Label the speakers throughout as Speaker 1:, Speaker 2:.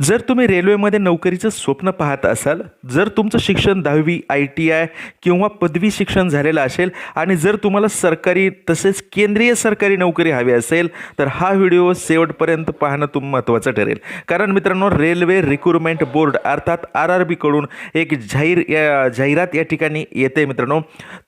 Speaker 1: जर तुम्ही रेल्वेमध्ये नोकरीचं स्वप्न पाहत असाल जर तुमचं शिक्षण दहावी आय टी आय किंवा पदवी शिक्षण झालेलं असेल आणि जर तुम्हाला सरकारी तसेच केंद्रीय सरकारी नोकरी हवी असेल तर हा व्हिडिओ शेवटपर्यंत पाहणं तुम महत्त्वाचं ठरेल. कारण मित्रांनो रेल्वे रिक्रुटमेंट बोर्ड अर्थात आर आर बीकडून एक जाहीर या जाहिरात या ठिकाणी येते मित्रांनो.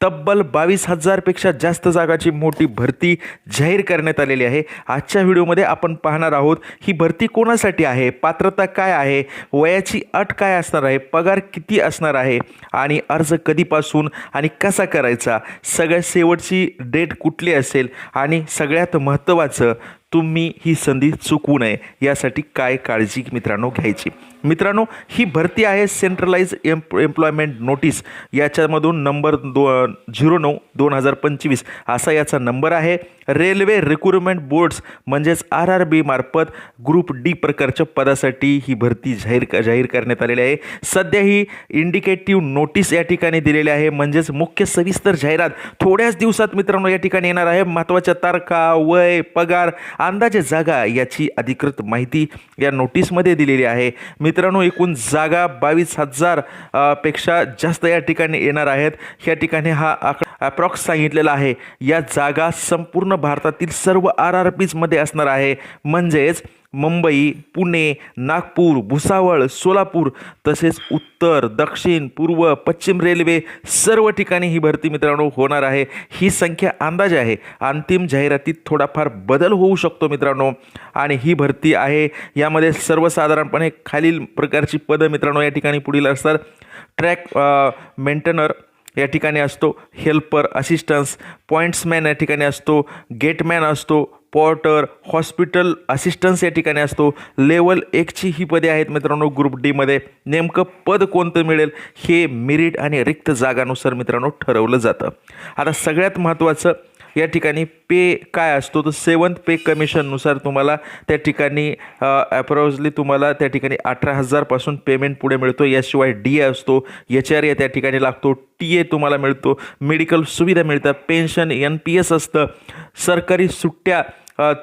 Speaker 1: तब्बल बावीस हजारपेक्षा जास्त जागाची मोठी भरती जाहीर करण्यात आलेली आहे. आजच्या व्हिडिओमध्ये आपण पाहणार आहोत ही भरती कोणासाठी आहे? पात्रता काय आहे? वयाची अट काय असणार आहे? पगार किती असणार आहे? आणि अर्ज कधीपासून आणि कसा करायचा? सगळ्यात शेवटची डेट कुठली असेल? आणि सगळ्यात महत्त्वाचं तुम्ही ही संधी चुकवू नये यासाठी काय काळजी मित्रांनो घ्यायची? मित्रांनो ही भरती आहे सेंट्रलाइज एम्प एम्प्लॉयमेंट नोटीस याच्यामधून नंबर दो झिरो नऊ दोन हजार पंचवीस असा याचा नंबर आहे. रेल्वे रिक्रुटमेंट बोर्ड्स म्हणजेच आर आर बी मार्फत ग्रुप डी प्रकारच्या पदासाठी ही भरती जाहीर जाहीर करण्यात आलेली आहे. सध्या ही इंडिकेटिव्ह नोटीस या ठिकाणी दिलेली आहे. म्हणजेच मुख्य सविस्तर जाहिरात थोड्याच दिवसात मित्रांनो या ठिकाणी येणार आहे. महत्त्वाच्या तारखा वय पगार अंदाजे जागा याची अधिकृत माहिती या नोटीसमध्ये दिलेली आहे. मित्रांनो एकूण जागा बावीस हजारपेक्षा जास्त या ठिकाणी येणार आहेत. या ठिकाणी हा आकडा अप्रॉक्स सांगितलेला आहे. या जागा संपूर्ण भारतातील सर्व आर आर पीजमध्ये असणार आहे. म्हणजेच मुंबई पुणे नागपूर भुसावळ सोलापूर तसेच उत्तर दक्षिण पूर्व पश्चिम रेल्वे सर्व ठिकाणी ही भरती मित्रांनो होणार आहे. ही संख्या अंदाजे आहे. अंतिम जाहिरातीत थोडाफार बदल होऊ शकतो मित्रांनो. आणि ही भरती आहे. यामध्ये सर्वसाधारणपणे खालील प्रकारची पदं मित्रांनो या ठिकाणी पुढील असतात. ट्रॅक मेंटेनर या ठिकाणी असतो. हेल्पर असिस्टन्स पॉईंट्समॅन या ठिकाणी असतो. गेटमॅन असतो. पॉर्टर हॉस्पिटल असिस्टन्स या ठिकाणी असतो. लेवल एकची ही पदे आहेत मित्रांनो ग्रुप डीमध्ये नेमकं पद कोणतं मिळेल हे मेरिट आणि रिक्त जागानुसार मित्रांनो ठरवलं जातं. आता सगळ्यात महत्त्वाचं या ठिकाणी पे काय असतो? तर सेवन्थ पे कमिशननुसार तुम्हाला त्या ठिकाणी अप्रॉक्सली तुम्हाला त्या ठिकाणी अठरा हजारपासून पेमेंट पुढे मिळतो. याशिवाय डी ए असतो एच आर ए त्या ठिकाणी लागतो टी ए तुम्हाला मिळतो मेडिकल सुविधा मिळतात पेन्शन एन पी एस असतं सरकारी सुट्ट्या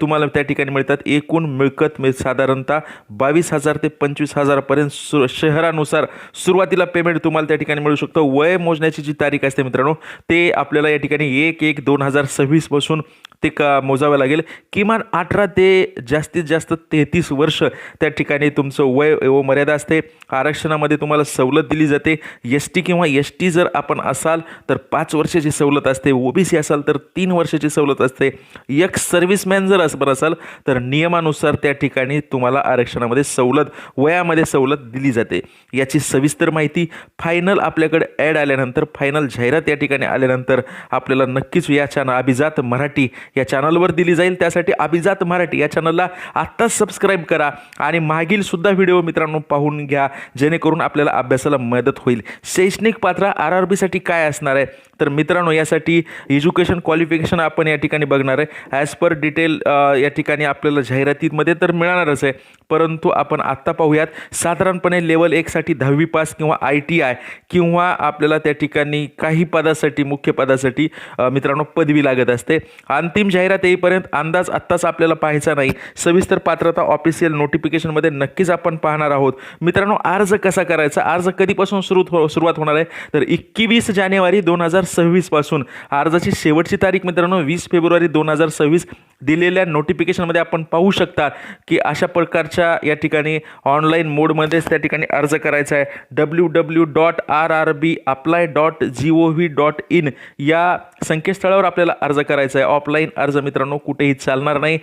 Speaker 1: तुम्हाला त्या ठिकाणी मिळतात. एकूण मिळकत मिळ साधारणतः बावीस हजार ते पंचवीस हजारापर्यंत सु शहरानुसार सुरुवातीला पेमेंट तुम्हाला त्या ठिकाणी मिळू शकतं. वय मोजण्याची जी तारीख असते मित्रांनो ते आपल्याला या ठिकाणी एक एक दोन हजार सव्वीसपासून ते का मोजावं लागेल. किमान अठरा ते जास्तीत जास्त तेहतीस वर्ष त्या ठिकाणी तुमचं वय व मर्यादा असते. आरक्षणामध्ये तुम्हाला सवलत दिली जाते. एस टी किंवा एस टी जर आपण असाल तर पाच वर्षाची सवलत असते. ओ बी सी असाल तर तीन वर्षाची सवलत असते. एक सर्व्हिसमॅन जर असं असाल तर नियमानुसार त्या ठिकाणी तुम्हाला आरक्षणामध्ये सवलत वयामध्ये सवलत दिली जाते. याची सविस्तर माहिती फायनल आपल्याकडे ॲड आल्यानंतर फायनल जाहिरात या ठिकाणी आल्यानंतर आपल्याला नक्कीच या चॅनल अभिजात मराठी या चॅनलवर दिली जाईल. त्यासाठी अभिजात मराठी या चॅनलला आत्ताच सबस्क्राईब करा आणि मागील सुद्धा व्हिडिओ मित्रांनो पाहून घ्या जेणेकरून आपल्याला अभ्यासाला मदत होईल. शैक्षणिक पात्र आर आर बीसाठी काय असणार आहे? तर मित्रांनो यासाठी एज्युकेशन क्वालिफिकेशन आपण या ठिकाणी बघणार आहे. ॲज पर डिटेल या ठिकाणी आपल्याला जाहिरातीमध्ये तर मिळणारच आहे. परंतु आपण आत्ता पाहूयात साधारणपणे लेवल एकसाठी दहावी पास किंवा आय टी आय किंवा आपल्याला त्या ठिकाणी काही पदासाठी मुख्य पदासाठी मित्रांनो पदवी लागत असते. अंतिम जाहिरात येईपर्यंत अंदाज आत्ताच आपल्याला पाहायचा नाही. सविस्तर पात्रता ऑफिशियल नोटिफिकेशनमध्ये नक्कीच आपण पाहणार आहोत. मित्रांनो अर्ज कसा करायचा? अर्ज कधीपासून सुरू हो सुरुवात होणार आहे? तर एकवीस जानेवारी दोन हजार सव्वीसपासून अर्जाची शेवटची तारीख मित्रांनो वीस फेब्रुवारी दोन हजार सव्वीस दिलेल्या नोटिफिकेशनमध्ये आपण पाहू शकता की अशा प्रकारच्या या ठिकाणी ऑनलाईन मोडमध्येच त्या ठिकाणी अर्ज करायचा आहे. W W dot R R B apply dot G O V dot I N संकेतस्थळावर आपल्याला अर्ज करायचा आहे. ऑफलाईन अर्ज मित्रांनो कुठेही चालणार नाही.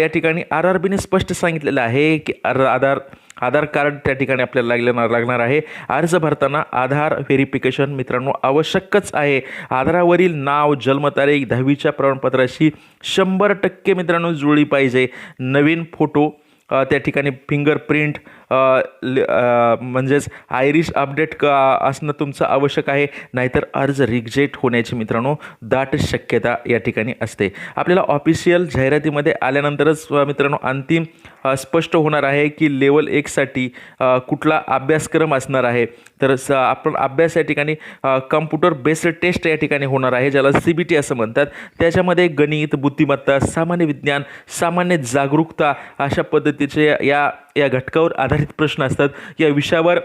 Speaker 1: या ठिकाणी आर आर बीने स्पष्ट सांगितलेलं आहे की आर आधार आधार कार्ड त्या ठिकाणी आपल्याला लागणार लागणार आहे. अर्ज भरताना आधार व्हेरिफिकेशन मित्रांनो आवश्यकच आहे. आधारावरील नाव जन्मतारीख दहावीच्या प्रमाणपत्राशी शंभर टक्के मित्रांनो जुळली पाहिजे. नवीन फोटो त्या ठिकाणी फिंगरप्रिंट म्हणजेच आयरिश अपडेट क असणं तुमचं आवश्यक आहे? नाहीतर अर्ज रिजेक्ट होण्याची मित्रांनो दाट शक्यता या ठिकाणी असते. आपल्याला ऑफिशियल जाहिरातीमध्ये आल्यानंतरच मित्रांनो अंतिम स्पष्ट होणार आहे की लेवल एकसाठी कुठला अभ्यासक्रम असणार आहे. तर स आपण अभ्यास या ठिकाणी कम्प्युटर बेस्ड टेस्ट या ठिकाणी होणार आहे ज्याला सी बी टी असं म्हणतात. त्याच्यामध्ये गणित बुद्धिमत्ता सामान्य विज्ञान सामान्य जागरूकता अशा पद्धतीचे या या घटकावर आधारित प्रश्न असतात. या विषयावर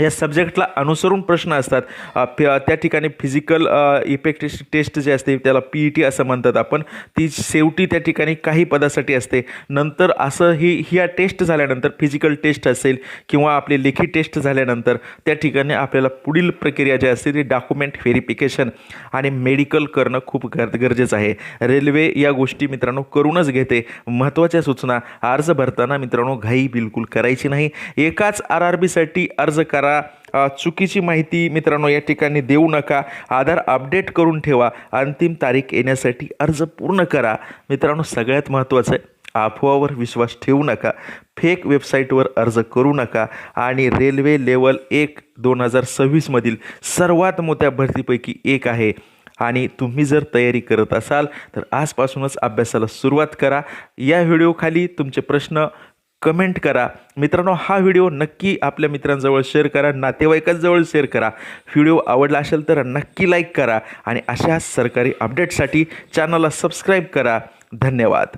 Speaker 1: या सब्जेक्टला अनुसरून प्रश्न असतात. फ त्या ठिकाणी फिजिकल इफेक्ट टेस्ट जी असते त्याला पी ई टी असं म्हणतात आपण. ती शेवटी त्या ठिकाणी काही पदासाठी असते. नंतर असं ही ह्या टेस्ट झाल्यानंतर फिजिकल टेस्ट असेल किंवा आपली लेखी टेस्ट झाल्यानंतर त्या ठिकाणी आपल्याला पुढील प्रक्रिया जी असते ती डॉक्युमेंट व्हेरिफिकेशन आणि मेडिकल करणं खूप गर गरजेचं आहे. रेल्वे या गोष्टी मित्रांनो करूनच घेते. महत्त्वाच्या सूचना अर्ज भरताना मित्रांनो घाई बिलकुल करायची नाही. एकाच आर आर बीसाठी अर्ज करा करा. चुकीची माहिती मित्रांनो या ठिकाणी देऊ नका. आधार अपडेट करून ठेवा. अंतिम तारीख येण्यासाठी अर्ज पूर्ण करा. मित्रांनो सगळ्यात महत्त्वाचं आहे अफवावर विश्वास ठेवू नका. फेक वेबसाईटवर अर्ज करू नका. आणि रेल्वे लेवल एक दोन हजार सव्वीसमधील सर्वात मोठ्या भरतीपैकी एक आहे. आणि तुम्ही जर तयारी करत असाल तर आजपासूनच अभ्यासाला सुरुवात करा. या व्हिडिओखाली तुमचे प्रश्न कमेंट करा. मित्रांनो हा व्हिडिओ नक्की आपल्या मित्रांजवळ शेअर करा नातेवाईकांजवळ शेअर करा. व्हिडिओ आवडला असेल तर नक्की लाईक करा आणि अशा सरकारी अपडेटसाठी चॅनलला सबस्क्राईब करा. धन्यवाद.